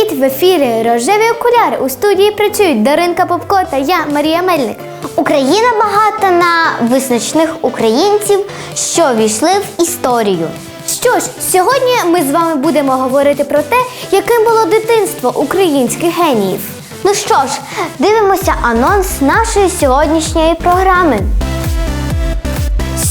Привіт! В ефірі Рожеві окуляри. У студії працюють Даринка Попко та я, Марія Мельник. Україна багата на визначних українців, що війшли в історію. Що ж, сьогодні ми з вами будемо говорити про те, яким було дитинство українських геніїв. Ну що ж, дивимося анонс нашої сьогоднішньої програми.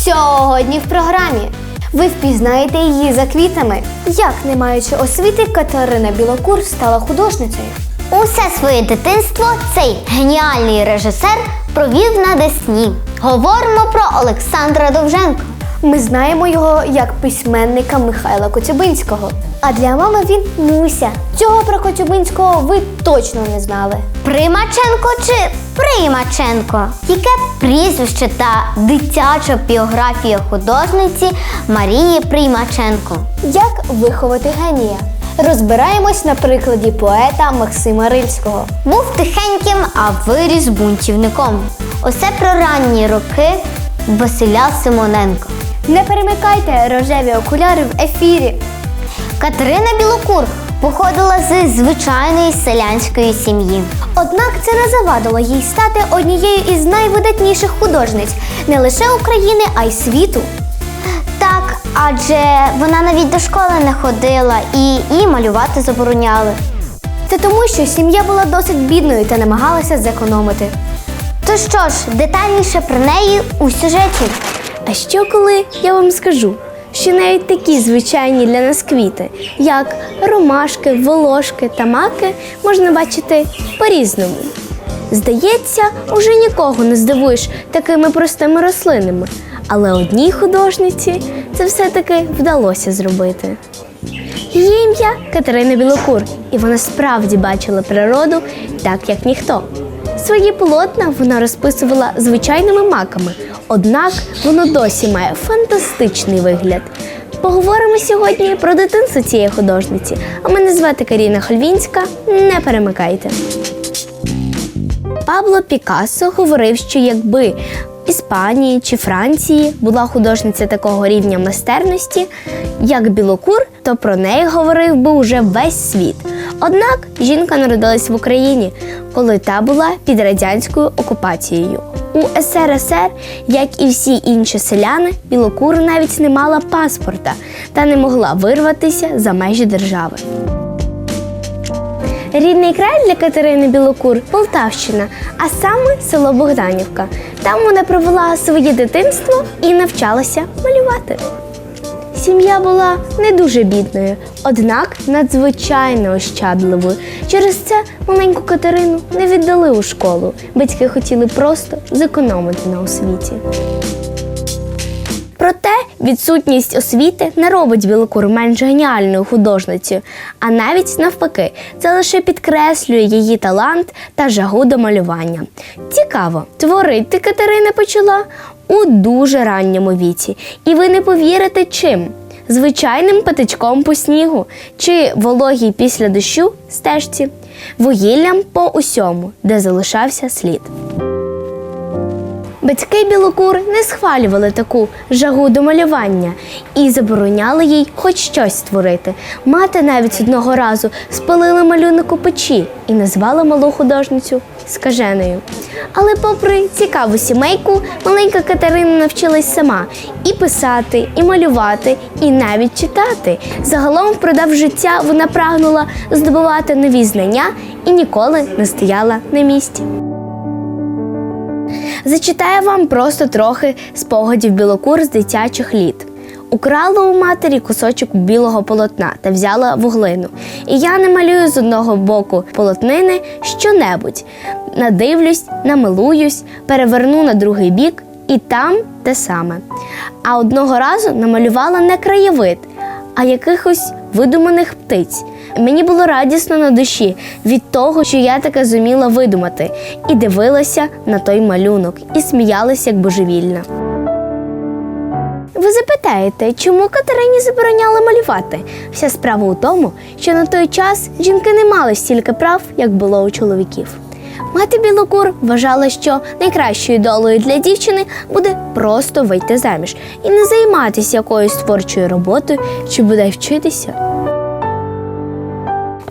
Сьогодні в програмі ви впізнаєте її за квітами. Як, не маючи освіти, Катерина Білокур стала художницею. Усе своє дитинство цей геніальний режисер провів на Десні. Говоримо про Олександра Довженка. Ми знаємо його як письменника Михайла Коцюбинського. А для мами він Муся. Цього про Коцюбинського ви точно не знали. Примаченко чи Примаченко? Яке прізвище та дитяча біографія художниці Марії Примаченко? Як виховати генія? Розбираємось на прикладі поета Максима Рильського. Був тихеньким, а виріс бунтівником. Усе про ранні роки Василя Симоненка. Не перемикайте рожеві окуляри в ефірі. Катерина Білокур походила з звичайної селянської сім'ї. Однак це не завадило їй стати однією із найвидатніших художниць не лише України, а й світу. Так, адже вона навіть до школи не ходила і їй малювати забороняли. Це тому, що сім'я була досить бідною та намагалася зекономити. То що ж, детальніше про неї у сюжеті. А що коли я вам скажу, що навіть такі звичайні для нас квіти, як ромашки, волошки та маки, можна бачити по-різному. Здається, уже нікого не здивуєш такими простими рослинами, але одній художниці це все-таки вдалося зробити. Її ім'я Катерина Білокур, і вона справді бачила природу так, як ніхто. Свої полотна вона розписувала звичайними маками, однак воно досі має фантастичний вигляд. Поговоримо сьогодні про дитинство цієї художниці. А мене звати Каріна Хольвінська. Не перемикайте. Пабло Пікассо говорив, що якби в Іспанії чи Франції була художниця такого рівня майстерності, як Білокур, то про неї говорив би уже весь світ. Однак жінка народилась в Україні, коли та була під радянською окупацією. У СРСР, як і всі інші селяни, Білокур навіть не мала паспорта та не могла вирватися за межі держави. Рідний край для Катерини Білокур Полтавщина, а саме село Богданівка. Там вона провела своє дитинство і навчалася малювати. Сім'я була не дуже бідною, однак надзвичайно ощадливою. Через це маленьку Катерину не віддали у школу. Батьки хотіли просто зекономити на освіті. Проте відсутність освіти не робить Білокур менш геніальною художницею, а навіть навпаки, це лише підкреслює її талант та жагу до малювання. Цікаво, творити Катерина почала у дуже ранньому віці, і ви не повірите чим. Звичайним патичком по снігу чи вологій після дощу стежці, вугіллям по усьому, де залишався слід. Батьки Білокур не схвалювали таку жагу до малювання і забороняли їй хоч щось створити. Мати навіть одного разу спалила малюнок у печі і назвала малу художницю скаженою. Але, попри цікаву сімейку, маленька Катерина навчилась сама і писати, і малювати, і навіть читати. Загалом, впродовж життя, вона прагнула здобувати нові знання і ніколи не стояла на місці. Зачитаю вам просто трохи спогадів білокур з дитячих літ. Украла у матері кусочок білого полотна та взяла вуглину. І я не малюю з одного боку полотнини що-небудь. Надивлюсь, намилуюсь, переверну на другий бік і там те саме. А одного разу намалювала не краєвид, а якихось видуманих птиць. Мені було радісно на душі від того, що я таке зуміла видумати, і дивилася на той малюнок, і сміялася як божевільна. Ви запитаєте, чому Катерині забороняли малювати? Вся справа у тому, що на той час жінки не мали стільки прав, як було у чоловіків. Мати Білокур вважала, що найкращою долею для дівчини буде просто вийти заміж і не займатися якоюсь творчою роботою чи буде вчитися.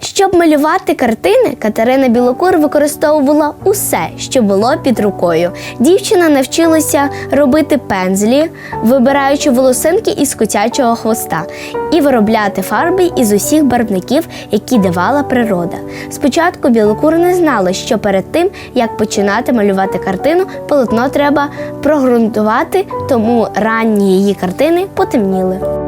Щоб малювати картини, Катерина Білокур використовувала усе, що було під рукою. Дівчина навчилася робити пензлі, вибираючи волосинки із котячого хвоста, і виробляти фарби із усіх барвників, які давала природа. Спочатку Білокур не знала, що перед тим, як починати малювати картину, полотно треба прогрунтувати, тому ранні її картини потемніли.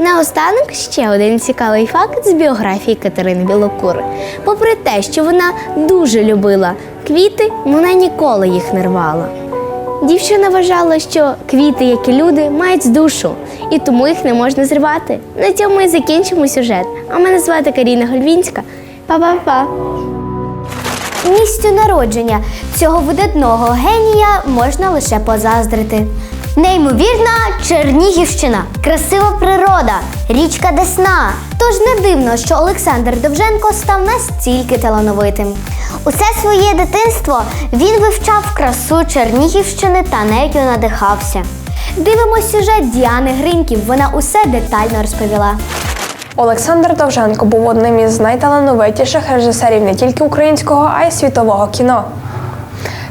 Наостанок ще один цікавий факт з біографії Катерини Білокури. Попри те, що вона дуже любила квіти, вона ніколи їх не рвала. Дівчина вважала, що квіти, як і люди, мають душу, і тому їх не можна зривати. На цьому і закінчимо сюжет. А мене звати Каріна Гольвінська. Па-па-па! Місцю народження цього видатного генія можна лише позаздрити. Неймовірна Чернігівщина, красива природа, річка Десна. Тож не дивно, що Олександр Довженко став настільки талановитим. Усе своє дитинство він вивчав красу Чернігівщини та нею надихався. Дивимось сюжет Діани Гриньків. Вона усе детально розповіла. Олександр Довженко був одним із найталановитіших режисерів не тільки українського, а й світового кіно.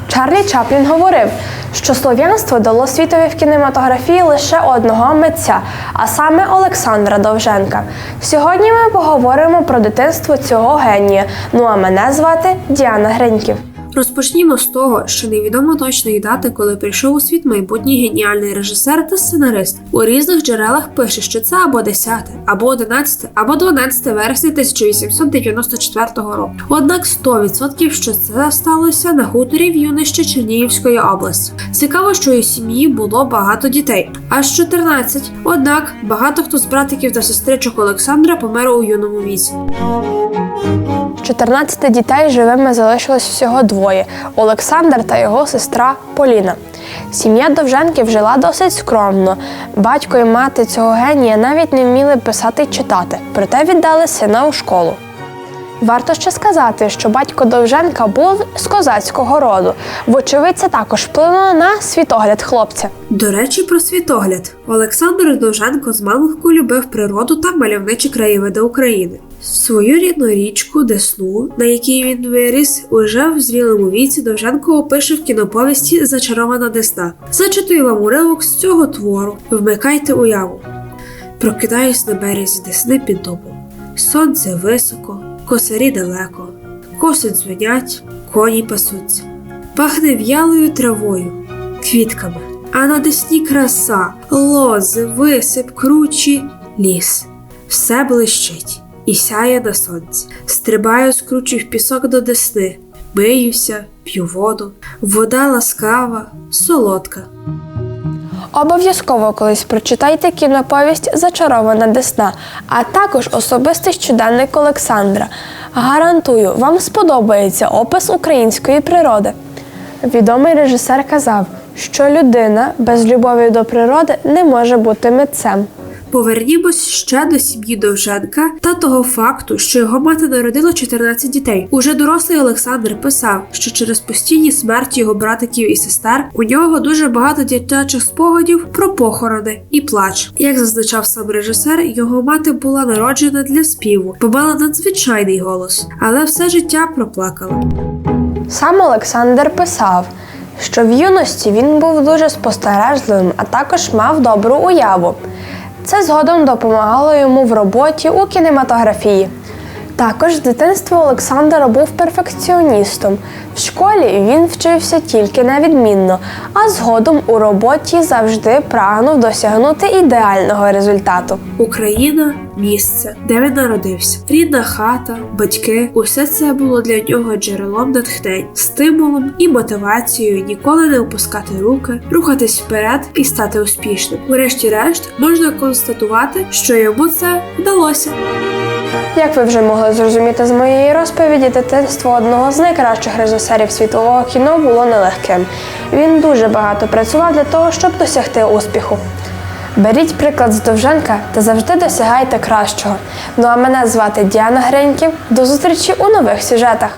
Чарлі Чаплін говорив, що слов'янство дало світові в кінематографії лише одного митця, а саме Олександра Довженка. Сьогодні ми поговоримо про дитинство цього генія. Ну а мене звати Діана Гриньків. Розпочнімо з того, що невідомо точної дати, коли прийшов у світ майбутній геніальний режисер та сценарист. У різних джерелах пише, що це або 10, або 11, або 12 вересня 1894 року. Однак 100% що це сталося на хуторі в юнищі Чернігівської області. Цікаво, що у сім'ї було багато дітей, аж 14. Однак багато хто з братиків та сестричок Олександра помер у юному віці. 14 дітей живими залишилось всього двоє Олександр та його сестра Поліна. Сім'я Довженків жила досить скромно. Батько і мати цього генія навіть не вміли писати й читати, проте віддали сина у школу. Варто ще сказати, що батько Довженка був з козацького роду. Вочевидь, це також вплинуло на світогляд хлопця. До речі, про світогляд. Олександр Довженко з маличку любив природу та мальовничі краєвиди України. Свою рідну річку Десну, на якій він виріс, уже в зрілому віці Довженко опише в кіноповісті Зачарована Десна. Зачитую вам уривок з цього твору. Вмикайте уяву. Прокидаюсь на березі Десни під дубом. Сонце високо, косарі далеко, коси дзвенять, коні пасуться. Пахне в'ялою травою, квітками. А на десні краса, лози, висип, кручі, ліс. Все блищить і сяє на сонці. Стрибаю з кручі в пісок до десни, миюся, п'ю воду. Вода ласкава, солодка. Обов'язково колись прочитайте кіноповість Зачарована Десна, а також особистий щоденник Олександра. Гарантую, вам сподобається опис української природи. Відомий режисер казав, що людина без любові до природи не може бути митцем. Повернімось ще до сім'ї Довженка та того факту, що його мати народила 14 дітей. Уже дорослий Олександр писав, що через постійні смерті його братиків і сестер у нього дуже багато дитячих спогадів про похорони і плач. Як зазначав сам режисер, його мати була народжена для співу, бо мала надзвичайний голос, але все життя проплакала. Сам Олександр писав, що в юності він був дуже спостережливим, а також мав добру уяву. Це згодом допомагало йому в роботі у кінематографії. Також з дитинства Олександр був перфекціоністом. В школі він вчився тільки невідмінно, а згодом у роботі завжди прагнув досягнути ідеального результату. Україна місце, де він народився. Рідна хата, батьки усе це було для нього джерелом натхнень, стимулом і мотивацією ніколи не опускати руки, рухатись вперед і стати успішним. Врешті-решт можна констатувати, що йому це вдалося. Як ви вже могли зрозуміти з моєї розповіді, дитинство одного з найкращих режисерів світового кіно було нелегким. Він дуже багато працював для того, щоб досягти успіху. Беріть приклад з Довженка та завжди досягайте кращого. Ну а мене звати Діана Греньків. До зустрічі у нових сюжетах.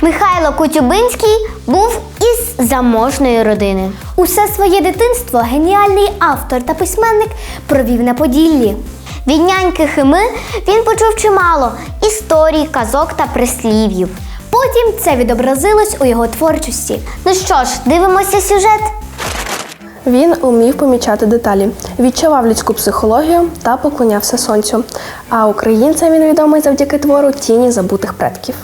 Михайло Кутюбинський був із заможної родини. Усе своє дитинство геніальний автор та письменник провів на Поділлі. Від няньки Хими він почув чимало історій, казок та прислів'їв. Потім це відобразилось у його творчості. Ну що ж, дивимося сюжет. Він умів помічати деталі, відчував людську психологію та поклонявся сонцю. А українцям він відомий завдяки твору Тіні забутих предків.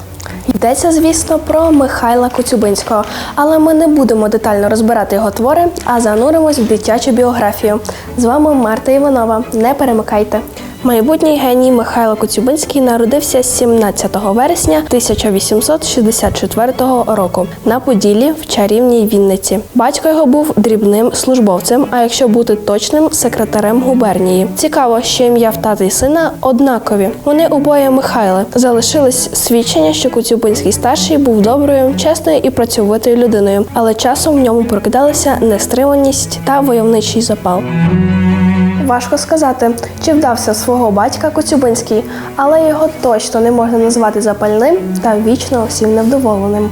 Йдеться, звісно, про Михайла Коцюбинського, але ми не будемо детально розбирати його твори, а зануримось в дитячу біографію. З вами Марта Іванова. Не перемикайте. Майбутній геній Михайло Коцюбинський народився 17 вересня 1864 року на Поділлі в чарівній Вінниці. Батько його був дрібним службовцем, а якщо бути точним, секретарем губернії. Цікаво, що ім'я в тата й сина однакові. Вони обоє Михайли. Залишились свідчення, що Коцюбинський старший був доброю, чесною і працьовитою людиною, але часом в ньому прокидалися нестриманість та войовничий запал. Важко сказати, чи вдався свого батька Коцюбинський, але його точно не можна назвати запальним та вічно всім невдоволеним.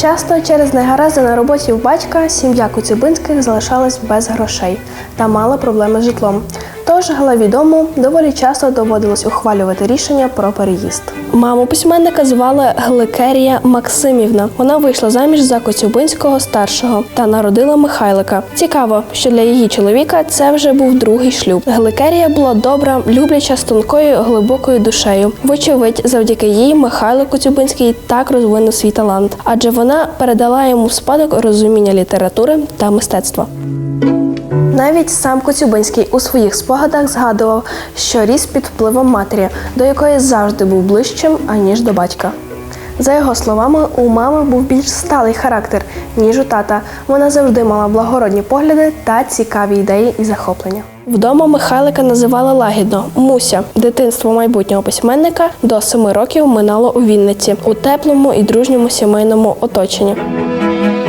Часто через негаразди на роботі в батька сім'я Коцюбинських залишалась без грошей та мала проблеми з житлом. Тож главі дому доволі часто доводилось ухвалювати рішення про переїзд. Маму письменника звали Гликерія Максимівна. Вона вийшла заміж за Коцюбинського старшого та народила Михайлика. Цікаво, що для її чоловіка це вже був другий шлюб. Гликерія була добра, любляча з тонкою глибокою душею. Вочевидь, завдяки їй Михайло Коцюбинський так розвинув свій талант, адже вона передала йому в спадок розуміння літератури та мистецтва. Навіть сам Коцюбинський у своїх спогадах згадував, що ріс під впливом матері, до якої завжди був ближчим, аніж до батька. За його словами, у мами був більш сталий характер, ніж у тата. Вона завжди мала благородні погляди та цікаві ідеї і захоплення. Вдома Михайлика називали лагідно Муся. Дитинство майбутнього письменника до семи років минало у Вінниці у теплому і дружньому сімейному оточенні.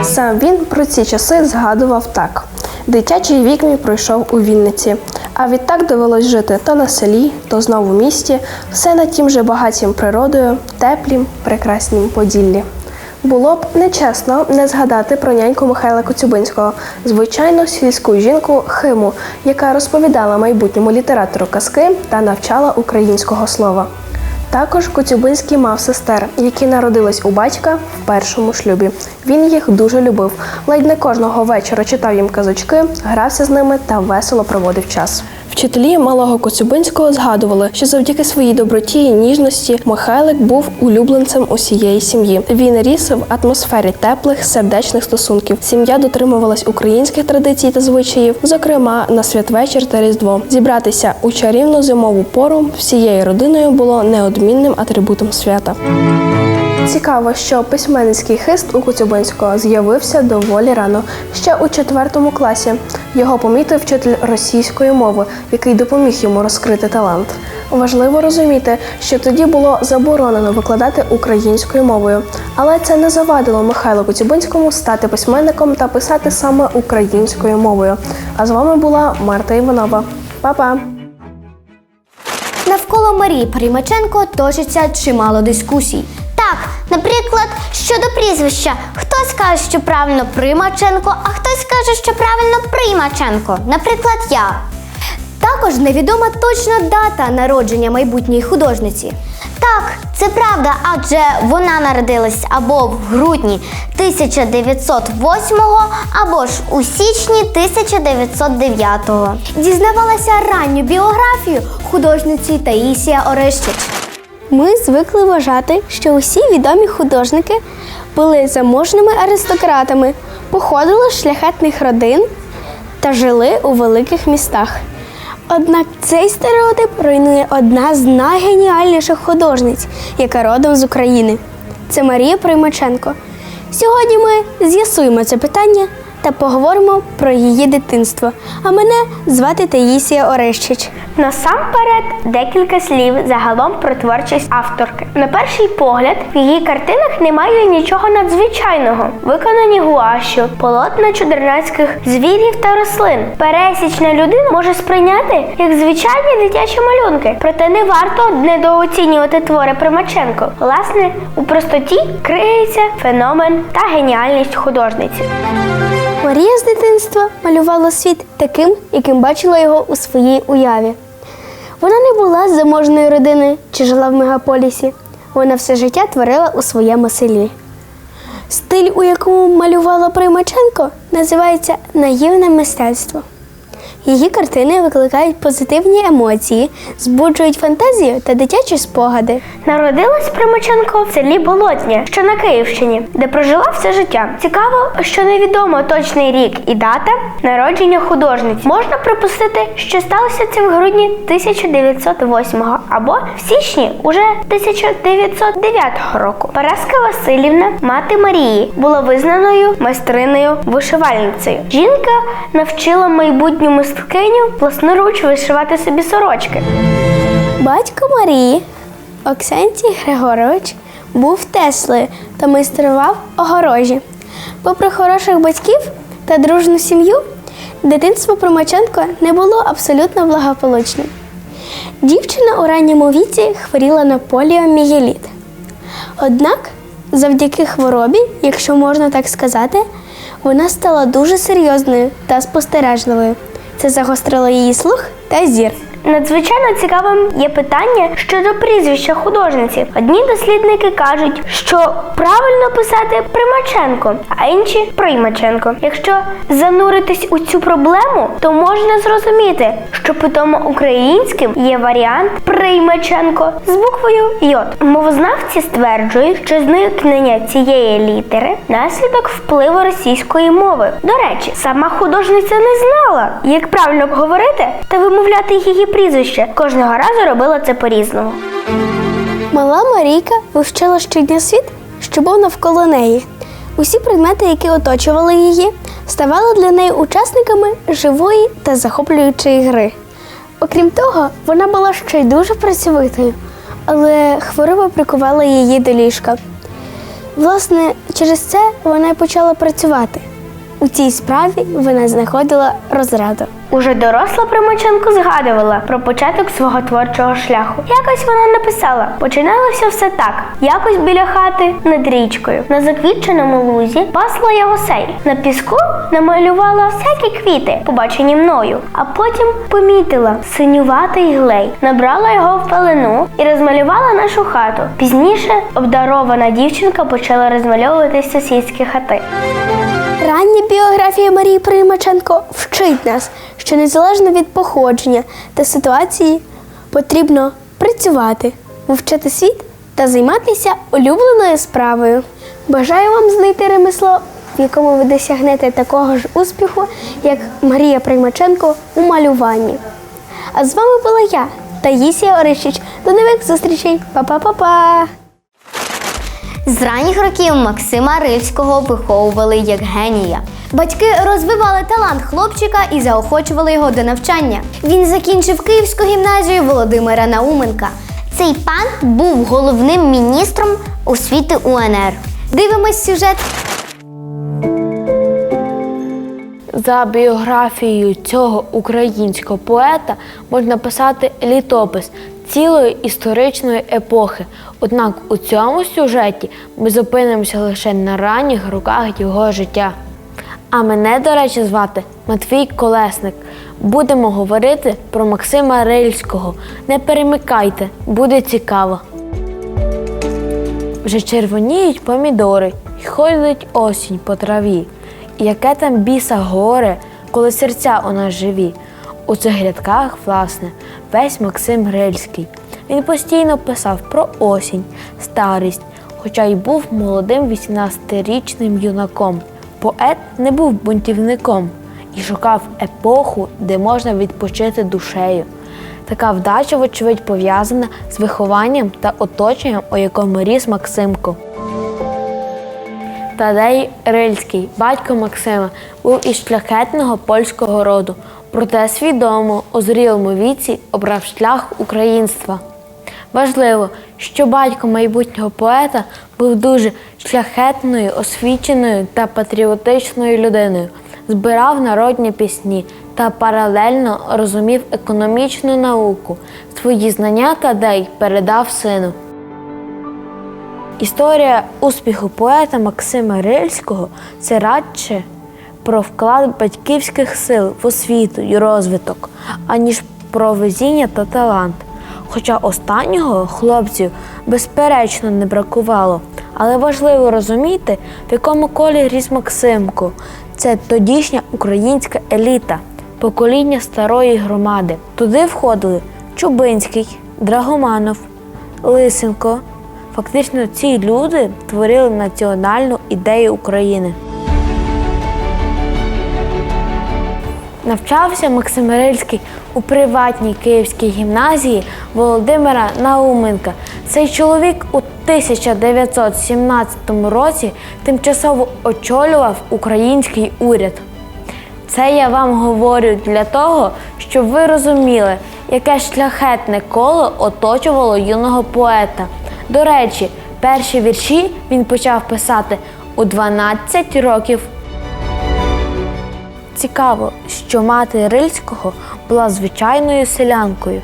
Сам він про ці часи згадував так: дитячий вік мій пройшов у Вінниці, а відтак довелось жити то на селі, то знову в місті, все на тім же багатім природою, теплім, прекраснім Поділлі. Було б нечесно не згадати про няньку Михайла Коцюбинського, звичайну сільську жінку Химу, яка розповідала майбутньому літератору казки та навчала українського слова. Також Коцюбинський мав сестер, які народились у батька в першому шлюбі. Він їх дуже любив. Ледь не кожного вечора читав їм казочки, грався з ними та весело проводив час. Вчителі малого Коцюбинського згадували, що завдяки своїй доброті і ніжності Михайлик був улюбленцем усієї сім'ї. Він ріс в атмосфері теплих сердечних стосунків. Сім'я дотримувалась українських традицій та звичаїв, зокрема на святвечір та різдво. Зібратися у чарівну зимову пору всією родиною було неодмінним атрибутом свята. Цікаво, що письменницький хист у Коцюбинського з'явився доволі рано, ще у четвертому класі. Його помітив вчитель російської мови, який допоміг йому розкрити талант. Важливо розуміти, що тоді було заборонено викладати українською мовою, але це не завадило Михайлу Коцюбинському стати письменником та писати саме українською мовою. А з вами була Марта Іванова. Па-па! Навколо Марії Примаченко точиться чимало дискусій. Наприклад, щодо прізвища, хтось каже, що правильно Примаченко, а хтось каже, що правильно Примаченко. Наприклад, я. Також невідома точна дата народження майбутньої художниці. Так, це правда, адже вона народилась або в грудні 1908, або ж у січні 1909. Дізнавалася ранню біографію художниці Таїсія Орещич. Ми звикли вважати, що усі відомі художники були заможними аристократами, походили з шляхетних родин та жили у великих містах. Однак цей стереотип руйнує одна з найгеніальніших художниць, яка родом з України. Це Марія Примаченко. Сьогодні ми з'ясуємо це питання та поговоримо про її дитинство. А мене звати Таїсія Орещич. Насамперед, декілька слів загалом про творчість авторки. На перший погляд, в її картинах немає нічого надзвичайного. Виконані гуашю, полотна чудернацьких звірів та рослин. Пересічна людина може сприйняти як звичайні дитячі малюнки, проте не варто недооцінювати твори Примаченко. Власне, у простоті криється феномен та геніальність художниці. Марія з дитинства малювала світ таким, яким бачила його у своїй уяві. Вона не була з заможної родини чи жила в мегаполісі. Вона все життя творила у своєму селі. Стиль, у якому малювала Примаченко, називається наївне мистецтво. Її картини викликають позитивні емоції, збуджують фантазію та дитячі спогади. Народилась Примаченко в селі Болотня, що на Київщині, де прожила все життя. Цікаво, що невідомо точний рік і дата народження художниці. Можна припустити, що сталося це в грудні 1908 або в січні уже 1909 року. Параска Васильівна, мати Марії, була визнаною майстриною вишивальницею. Жінка навчила майбутню мисткиню власноруч вишивати собі сорочки. Батько Марії Оксентій Григорович був Теслою та майстрував огорожі. Попри хороших батьків та дружну сім'ю, дитинство Примаченко не було абсолютно благополучним. Дівчина у ранньому віці хворіла на поліомієліт. Однак, завдяки хворобі, якщо можна так сказати, вона стала дуже серйозною та спостережливою. Це загострило її слух та зір. Надзвичайно цікавим є питання щодо прізвища художниці. Одні дослідники кажуть, що правильно писати Примаченко, а інші Приймаченко. Якщо зануритись у цю проблему, то можна зрозуміти, що питомо українським є варіант Приймаченко з буквою Й. Мовознавці стверджують, що зникнення цієї літери наслідок впливу російської мови. До речі, сама художниця не знала, як правильно говорити та вимовляти її прізвище. Кожного разу робила це по-різному. Мала Марійка вивчала щодня світ, що був навколо неї. Усі предмети, які оточували її, ставали для неї учасниками живої та захоплюючої гри. Окрім того, вона була ще й дуже працьовитою, але хвороба прикувала її до ліжка. Власне, через це вона й почала працювати. У цій справі вона знаходила розраду. Уже доросла Примаченко згадувала про початок свого творчого шляху. Якось вона написала: починалося все так: якось біля хати над річкою. На заквітченому лузі пасла я гусей. На піску намалювала всякі квіти, побачені мною, а потім помітила синюватий глей, набрала його в пелену і розмалювала нашу хату. Пізніше обдарована дівчинка почала розмальовувати сусідські хати. Рання біографія Марії Примаченко вчить нас, що незалежно від походження та ситуації потрібно працювати, вивчати світ та займатися улюбленою справою. Бажаю вам знайти ремесло, в якому ви досягнете такого ж успіху, як Марія Примаченко у малюванні. А з вами була я, Таїсія Орищич. До нових зустрічей. Па-па-па-па! З ранніх років Максима Рильського виховували як генія. Батьки розвивали талант хлопчика і заохочували його до навчання. Він закінчив Київську гімназію Володимира Науменка. Цей пан був головним міністром освіти УНР. Дивимось сюжет. За біографією цього українського поета можна писати літопис цілої історичної епохи. Однак у цьому сюжеті ми зупинимося лише на ранніх роках його життя. А мене, до речі, звати Матвій Колесник. Будемо говорити про Максима Рильського. Не перемикайте, буде цікаво. Вже червоніють помідори, й ходить осінь по траві. І яке там біса горе, коли серця у нас живі. У цих рядках, власне, весь Максим Грильський. Він постійно писав про осінь, старість, хоча й був молодим 18-річним юнаком. Поет не був бунтівником і шукав епоху, де можна відпочити душею. Така вдача, вочевидь, пов'язана з вихованням та оточенням, у якому ріс Максимко. Тадей Рильський, батько Максима, був із шляхетного польського роду, проте свідомо у зрілому віці обрав шлях українства. Важливо, що батько майбутнього поета був дуже шляхетною, освіченою та патріотичною людиною, збирав народні пісні та паралельно розумів економічну науку. Свої знання Тадей передав сину. Історія успіху поета Максима Рильського це радше про вклад батьківських сил в освіту і розвиток, аніж про везіння та талант. Хоча останнього хлопців безперечно не бракувало, але важливо розуміти, в якому колі ріс Максимко. Це тодішня українська еліта, покоління старої громади. Туди входили Чубинський, Драгоманов, Лисенко. Фактично, ці люди творили національну ідею України. Навчався Максим Рильський у приватній київській гімназії Володимира Науменка. Цей чоловік у 1917 році тимчасово очолював український уряд. Це я вам говорю для того, щоб ви розуміли, яке шляхетне коло оточувало юного поета. До речі, перші вірші він почав писати у 12 років. Цікаво, що мати Рильського була звичайною селянкою.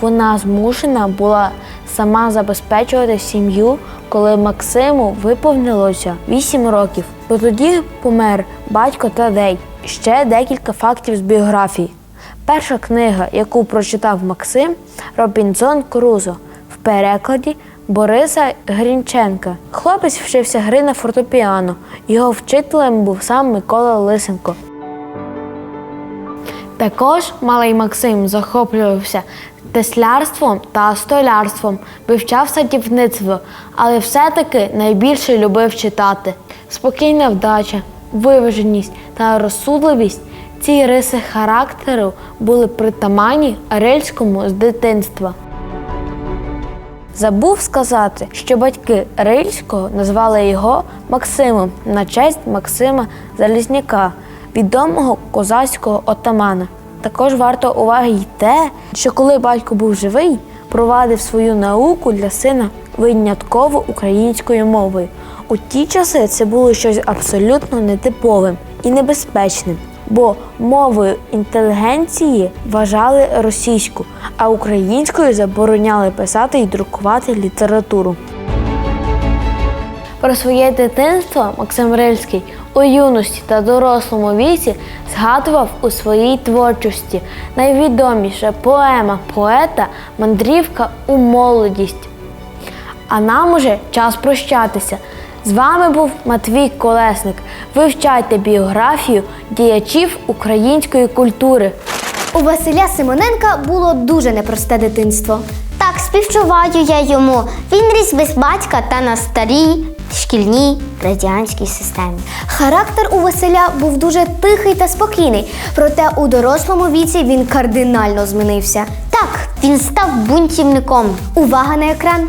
Вона змушена була сама забезпечувати сім'ю, коли Максиму виповнилося 8 років. Бо тоді помер батько Тадей. Ще декілька фактів з біографії. Перша книга, яку прочитав Максим, Робінзон Крузо в перекладі Бориса Грінченка. Хлопець вчився гри на фортепіано. Його вчителем був сам Микола Лисенко. Також малий Максим захоплювався теслярством та столярством, вивчав садівництво, але все-таки найбільше любив читати. Спокійна вдача, виваженість та розсудливість ці риси характеру були притаманні Рильському з дитинства. Забув сказати, що батьки Рильського назвали його Максимом на честь Максима Залізняка, відомого козацького отамана. Також варто уваги й те, що коли батько був живий, провадив свою науку для сина винятково українською мовою. У ті часи це було щось абсолютно нетиповим і небезпечним, бо мовою інтелігенції вважали російську, а українською забороняли писати і друкувати літературу. Про своє дитинство Максим Рильський у юності та дорослому віці згадував у своїй творчості. Найвідоміша поема поета Мандрівка у молодість. А нам уже час прощатися. З вами був Матвій Колесник. Вивчайте біографію діячів української культури. У Василя Симоненка було дуже непросте дитинство. Так, співчуваю я йому. Він ріс без батька та на старій шкільній радянській системі. Характер у Василя був дуже тихий та спокійний, проте у дорослому віці він кардинально змінився. Так, він став бунтівником. Увага на екран!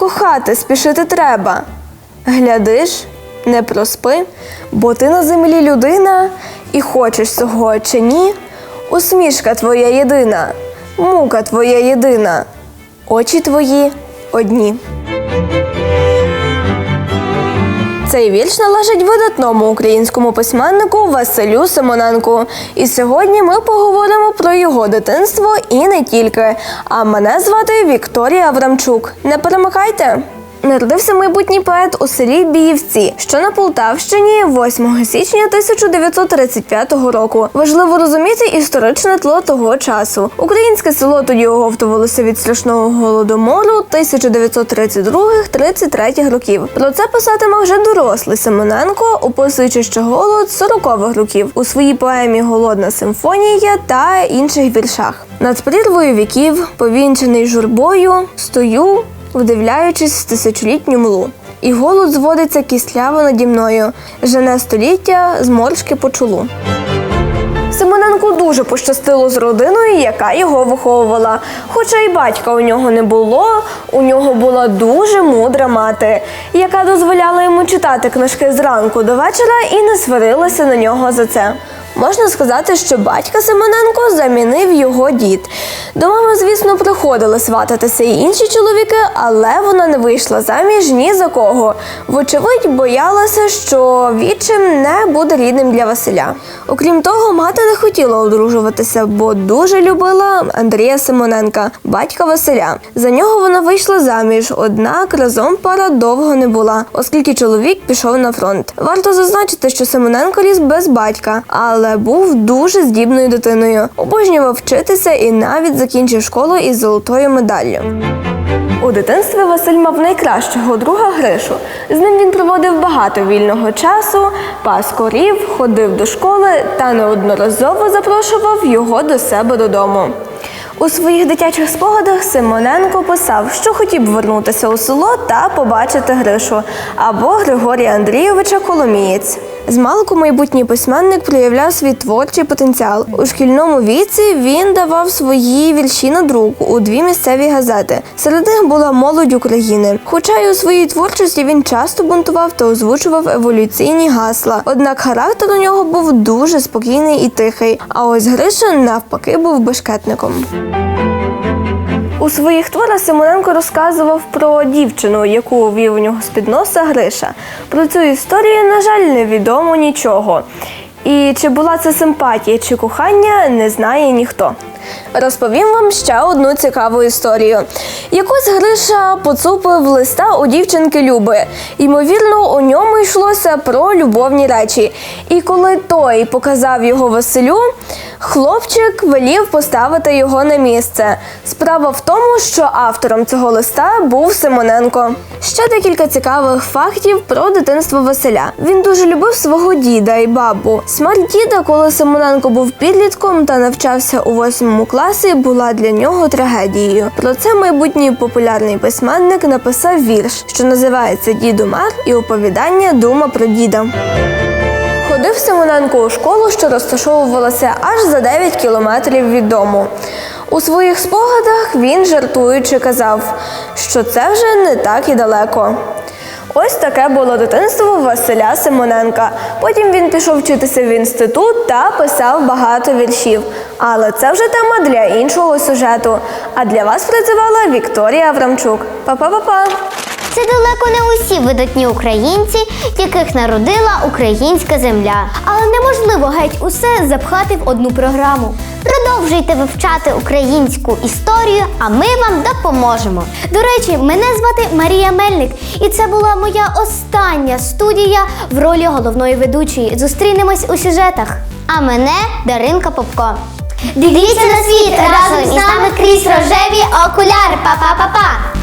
кохати спішити треба. Глядиш, не проспи, бо ти на землі людина, і хочеш цього чи ні. Усмішка твоя єдина, мука твоя єдина, очі твої одні. Цей вірш належить видатному українському письменнику Василю Симоненку. І сьогодні ми поговоримо про його дитинство і не тільки. А мене звати Вікторія Аврамчук. Не перемикайте! Народився майбутній поет у селі Біївці, що на Полтавщині 8 січня 1935 року. Важливо розуміти історичне тло того часу. Українське село тоді оговтувалося від страшного голодомору 1932-33 років. Про це писатиме вже дорослий Семененко, описуючи ще голод 40-х років у своїй поемі Голодна симфонія та інших віршах. Над прірвою віків, повінчений журбою, стою вдивляючись в тисячолітню млу. І голод зводиться кістляво наді мною, жене століття зморшки по чолу. Симоненку дуже пощастило з родиною, яка його виховувала. Хоча й батька у нього не було, у нього була дуже мудра мати, яка дозволяла йому читати книжки зранку до вечора і не сварилася на нього за це. Можна сказати, що батька Симоненко замінив його дід. До мами, звісно, приходили свататися і інші чоловіки, але вона не вийшла заміж ні за кого. Вочевидь, боялася, що відчим не буде рідним для Василя. Окрім того, мати не хотіла одружуватися, бо дуже любила Андрія Симоненка, батька Василя. За нього вона вийшла заміж, однак разом пара довго не була, оскільки чоловік пішов на фронт. Варто зазначити, що Симоненко ріс без батька, але був дуже здібною дитиною. Обожнював вчитися і навіть закінчив школу із золотою медаллю. У дитинстві Василь мав найкращого друга Гришу. З ним він проводив багато вільного часу, пас корів, ходив до школи та неодноразово запрошував його до себе додому. У своїх дитячих спогадах Симоненко писав, що хотів вернутися у село та побачити Гришу або Григорія Андрійовича Коломієць. Змалку майбутній письменник проявляв свій творчий потенціал. У шкільному віці він давав свої вірші на друк у дві місцеві газети. Серед них була молодь України. Хоча й у своїй творчості він часто бунтував та озвучував еволюційні гасла. Однак характер у нього був дуже спокійний і тихий. А ось Гриша навпаки був бешкетником. У своїх творах Симоненко розказував про дівчину, яку вів у нього з-під носа Гриша. Про цю історію, на жаль, невідомо нічого. І чи була це симпатія чи кохання, не знає ніхто. Розповім вам ще одну цікаву історію. Якось Гриша поцупив листа у дівчинки Люби. Ймовірно, у ньому йшлося про любовні речі. І коли той показав його Василю, хлопчик велів поставити його на місце. Справа в тому, що автором цього листа був Симоненко. Ще декілька цікавих фактів про дитинство Василя. Він дуже любив свого діда і бабу. Смерть діда, коли Симоненко був підлітком та навчався у восьмому класі, була для нього трагедією. Про це майбутній популярний письменник написав вірш, що називається Дід умер і оповідання Дума про діда. Ходив Симоненко у школу, що розташовувалася аж за 9 кілометрів від дому. У своїх спогадах він жартуючи казав, що це вже не так і далеко. Ось таке було дитинство Василя Симоненка. Потім він пішов вчитися в інститут та писав багато віршів. Але це вже тема для іншого сюжету. А для вас працювала Вікторія Аврамчук. Па-па-па-па! Це далеко не усі видатні українці, яких народила українська земля. Але неможливо геть усе запхати в одну програму. Продовжуйте вивчати українську історію, а ми вам допоможемо. До речі, мене звати Марія Мельник, і це була моя остання студія в ролі головної ведучої. Зустрінемось у сюжетах. А мене Даринка Попко. Дивіться на світ разом із нами крізь рожеві окуляри. Па-па-па-па!